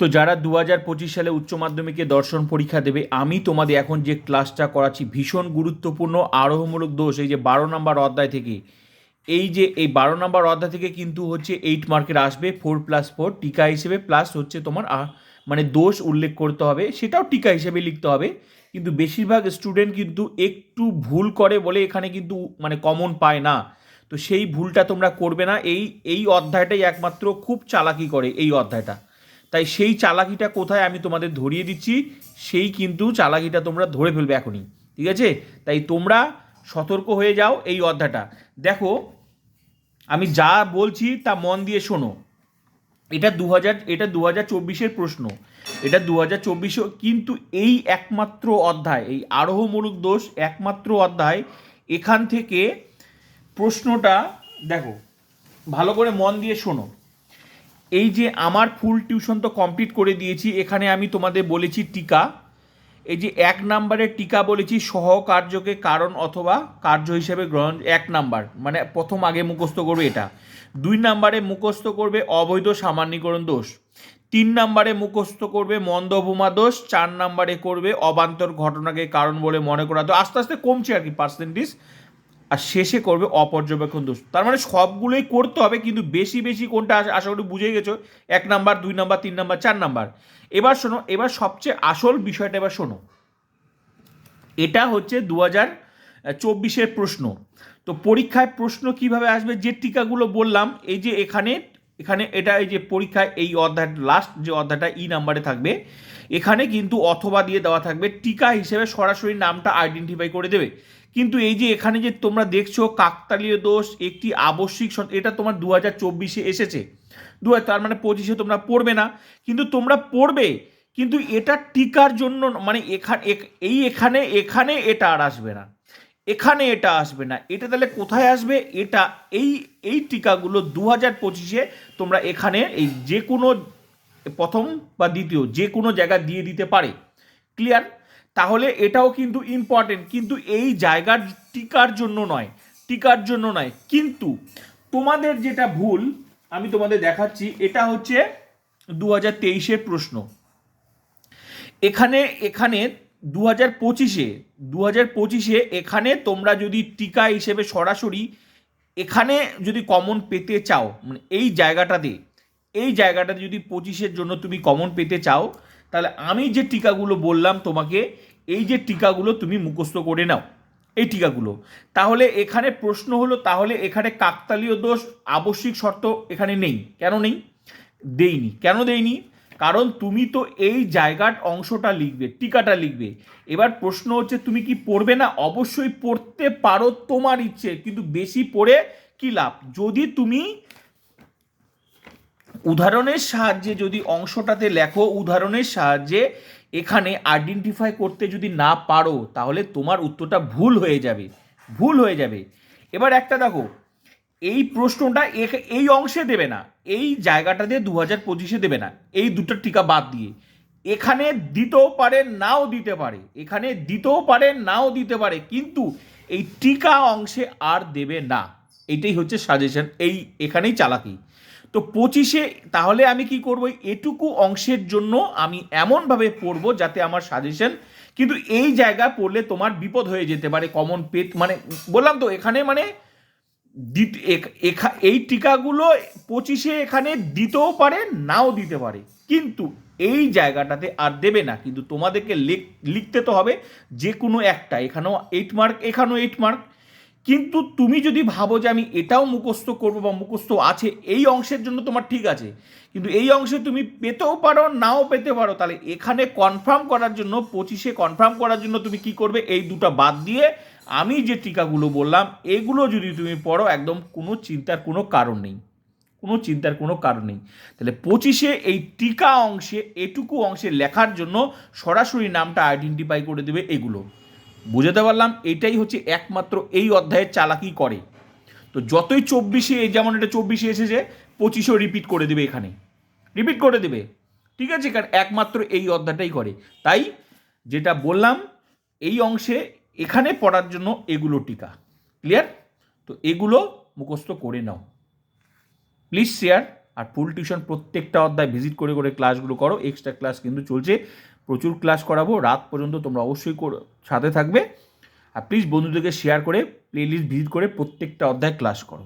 তো যারা দু হাজার পঁচিশ সালে উচ্চ মাধ্যমিকে দর্শন পরীক্ষা দেবে, আমি তোমাদের এখন যে ক্লাসটা করাচ্ছি, ভীষণ গুরুত্বপূর্ণ, আরোহমূলক দোষ, এই যে বারো নম্বর অধ্যায় থেকে। এই যে, এই বারো নম্বর অধ্যায় থেকে কিন্তু হচ্ছে এইট মার্কের আসবে ফোর প্লাস ফোর টিকা হিসেবে প্লাস হচ্ছে তোমার মানে দোষ উল্লেখ করতে হবে, সেটাও টিকা হিসেবে লিখতে হবে। কিন্তু বেশিরভাগ স্টুডেন্ট কিন্তু একটু ভুল করে বলে এখানে কিন্তু মানে কমন পায় না। তো সেই ভুলটা তোমরা করবে না। এই এই অধ্যায়টাই একমাত্র খুব চালাকি করে, এই অধ্যায়টা। তাই সেই চালাকিটা কোথায় আমি তোমাদের ধরিয়ে দিচ্ছি, সেই কিন্তু চালাকিটা তোমরা ধরে ফেলবে এখনই, ঠিক আছে? তাই তোমরা সতর্ক হয়ে যাও এই অধ্যায়টা। দেখো, আমি যা বলছি তা মন দিয়ে শোনো। এটা দু হাজার এটা দু হাজার চব্বিশের প্রশ্ন। এটা দু হাজার চব্বিশে কিন্তু এই একমাত্র অধ্যায়, এই আরোহমূলক দোষ একমাত্র অধ্যায়, এখান থেকে প্রশ্নটা, দেখো, ভালো করে মন দিয়ে শোনো। এই যে আমার ফুল টিউশন তো কমপ্লিট করে দিয়েছি, এখানে আমি তোমাদের বলেছি টিকা। এই যে এক নাম্বারের টিকা বলেছি, সহকার্যকে কারণ অথবা কার্য হিসেবে গ্রহণ, এক নাম্বার মানে প্রথম আগে মুখস্থ করবে এটা। দুই নাম্বারে মুখস্থ করবে অবৈধ সামান্যীকরণ দোষ। তিন নাম্বারে মুখস্থ করবে মন্দ মন্দভূমা দোষ। চার নাম্বারে করবে অবান্তর ঘটনাকে কারণ বলে মনে করা তো আস্তে আস্তে কমছে আর কি পার্সেন্টেজ আর শেষে করবে অপর্যবেক্ষণ দোষ। তার মানে সবগুলোই করতে হবে, কিন্তু বেশি বেশি কোনটা আশা- করি বুঝে গেছো। এক নাম্বার, দুই নাম্বার, তিন নাম্বার, চার নাম্বার। এবার শোনো, এবার সবচেয়ে আসল বিষয়টা এবার শোনো। এটা হচ্ছে দু হাজার চব্বিশের প্রশ্ন। তো পরীক্ষায় প্রশ্ন কীভাবে আসবে যে টিকাগুলো বললাম, এই যে এখানে এখানে এটা এই যে পরীক্ষায় এই অধ্যায় লাস্ট যে অধ্যায়টা ই নাম্বারে থাকবে। এখানে কিন্তু অথবা দিয়ে দেওয়া থাকবে, টিকা হিসেবে সরাসরি নামটা আইডেন্টিফাই করে দেবে। কিন্তু এই যে এখানে যে তোমরা দেখছ, কাকতালীয় দোষ, একটি আবশ্যিক এটা তোমার দু হাজার চব্বিশে এসেছে। দু হাজার তার মানে পঁচিশে তোমরা পড়বে না। কিন্তু তোমরা পড়বে, কিন্তু এটা টিকার জন্য মানে এখানে এই এখানে এখানে এটা আর আসবে না। এখানে এটা আসবে না। এটা তাহলে কোথায় আসবে? এটা এই এই টিকাগুলো দু হাজার পঁচিশে তোমরা এখানে এই যে কোনো প্রথম বা দ্বিতীয় যে কোনো জায়গা দিয়ে দিতে পারে। ক্লিয়ার তাহলে এটাও কিন্তু ইম্পর্টেন্ট কিন্তু এই জায়গার টিকার জন্য নয়, টিকার জন্য নয়। কিন্তু তোমাদের যেটা ভুল, আমি তোমাদের দেখাচ্ছি, এটা হচ্ছে দু হাজার তেইশের প্রশ্ন। এখানে এখানে দু হাজার পঁচিশে দু হাজার পঁচিশে এখানে তোমরা যদি টিকা হিসেবে সরাসরি এখানে যদি কমন পেতে চাও মানে এই জায়গাটাতে এই জায়গাটাতে যদি পঁচিশের জন্য তুমি কমন পেতে চাও, তাহলে আমি যে টিকাগুলো বললাম তোমাকে, এই যে টিকাগুলো তুমি মুখস্থ করে নাও, এই টিকাগুলো। তাহলে এখানে প্রশ্ন হলো, তাহলে এখানে কাকতালীয় দোষ, আবশ্যিক শর্ত এখানে নেই। কেন নেই? দেইনি। কেন দেইনি? কারণ তুমি তো এই জায়গার অংশটা লিখবে, টিকাটা লিখবে। এবার প্রশ্ন হচ্ছে, তুমি কি পড়বে না? অবশ্যই পড়তে পারো তোমার ইচ্ছে, কিন্তু বেশি পড়ে কি লাভ? যদি তুমি উদাহরণের সাহায্যে যদি অংশটাতে লেখো, উদাহরণের সাহায্যে এখানে আইডেন্টিফাই করতে যদি না পারো, তাহলে তোমার উত্তরটা ভুল হয়ে যাবে, ভুল হয়ে যাবে। এবার একটা দেখো এই প্রশ্নটা এই অংশে দেবে না, এই জায়গাটাতে দু হাজার পঁচিশে দেবে না, এই দুটো টিকা বাদ দিয়ে। এখানে দিতেও পারে, নাও দিতে পারে, এখানে দিতেও পারে, নাও দিতে পারে, কিন্তু এই টিকা অংশে আর দেবে না। এটাই হচ্ছে সাজেশন এই এখানেই চালাকি। তো পঁচিশে, তাহলে আমি কি করব? এটুকু অংশের জন্য আমি এমনভাবে পড়ব যাতে আমার সাজেশন কিন্তু এই জায়গা পড়লে তোমার বিপদ হয়ে যেতে পারে কমন পেট মানে বললাম তো, এখানে মানে এই টিকাগুলো পঁচিশে এখানে দিতেও পারে, নাও দিতে পারে। কিন্তু এই জায়গাটাতে আর দেবে না। কিন্তু তোমাদেরকে লিখ- লিখতে তো হবে যে কোনো একটা। এখানেও এইট মার্ক এখানেও এইট মার্ক কিন্তু তুমি যদি ভাবো যে আমি এটাও মুখস্থ করব বা মুখস্থ আছে, এই অংশের জন্য তোমার ঠিক আছে। কিন্তু এই অংশে তুমি পেতেও পারো, নাও পেতে পারো। তাহলে এখানে কনফার্ম করার জন্য, পঁচিশে কনফার্ম করার জন্য তুমি কি করবে? এই দুটো বাদ দিয়ে আমি যে টিকাগুলো বললাম, এগুলো যদি তুমি পড়ো, একদম কোনো চিন্তার কোনো কারণ নেই। কোনো চিন্তার কোনো কারণ নেই। তাহলে পঁচিশে এই টিকা অংশে, এটুকু অংশে লেখার জন্য সরাসরি নামটা আইডেন্টিফাই করে দেবে এগুলো। বুঝাতে পারলাম? এটাই হচ্ছে একমাত্র এই অধ্যায়ের চালাকি করে। তো যতই চব্বিশে যেমন এটা চব্বিশে এসেছে, পঁচিশেও রিপিট করে দেবে এখানে। রিপিট করে দেবে। ঠিক আছে? কারণ একমাত্র এই অধ্যায়টাই করে। তাই যেটা বললাম, এই অংশে এখানে পড়ার জন্য এগুলো টিকা। ক্লিয়ার তো এগুলো মুখস্থ করে নাও। প্লিজ শেয়ার আর ফুল টিউশন প্রত্যেকটা অধ্যায় ভিজিট করে করে ক্লাসগুলো করো। এক্সট্রা ক্লাস কিন্তু চলছে। প্রচুর ক্লাস করাবো। রাত পর্যন্ত তোমরা অবশ্যই সাথে থাকবে। আর প্লিজ বন্ধুদেরকে শেয়ার করে প্লে লিস্ট ভিজিট করে প্রত্যেকটা অধ্যায় ক্লাস করো।